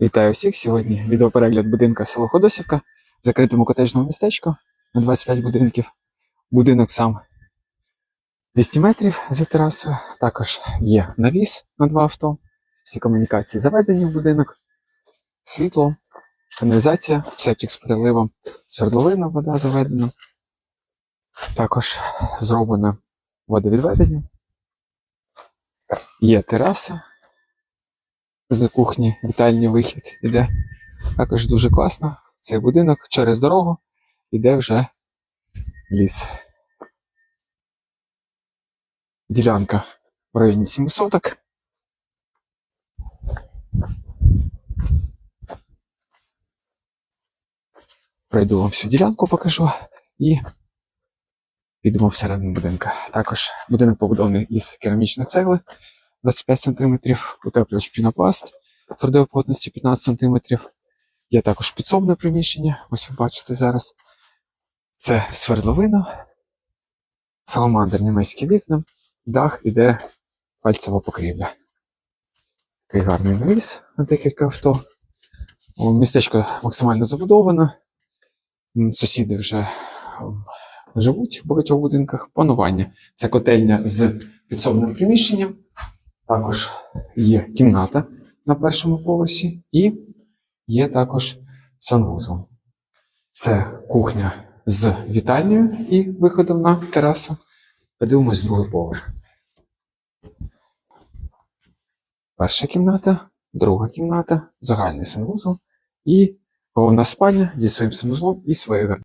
Вітаю всіх! Сьогодні відеоперегляд будинка село Ходосівка в закритому котеджному містечку на 25 будинків. Будинок сам 200 метрів за терасою. Також є навіс на два авто. Всі комунікації заведені в будинок, світло, каналізація, септик з переливом, свердловина, вода заведена. Також зроблено водовідведення. Є тераса з кухні вітальний вихід іде. Також дуже класно. Цей будинок через дорогу іде вже ліс. Ділянка в районі 7 соток. Пройду вам всю ділянку, покажу і підемо всередину будинка. Також будинок побудований із керамічної цегли 25 см, утеплювач пінопласт твердої плотності 15 см. Є також підсобне приміщення, ось ви бачите зараз. Це свердловина, саламандр німецькі вікна, дах іде фальцева покрівля. Такий гарний навіс на декілька авто. Містечко максимально забудоване. Сусіди вже живуть в багатьох будинках. Планування. Це котельня з підсобним приміщенням. Також є кімната на першому поверсі і є також санвузол. Це кухня з вітальнею і виходом на терасу. Подивимось другий поверх. Перша кімната, друга кімната, загальний санвузол і головна спальня зі своїм санвузлом і своєю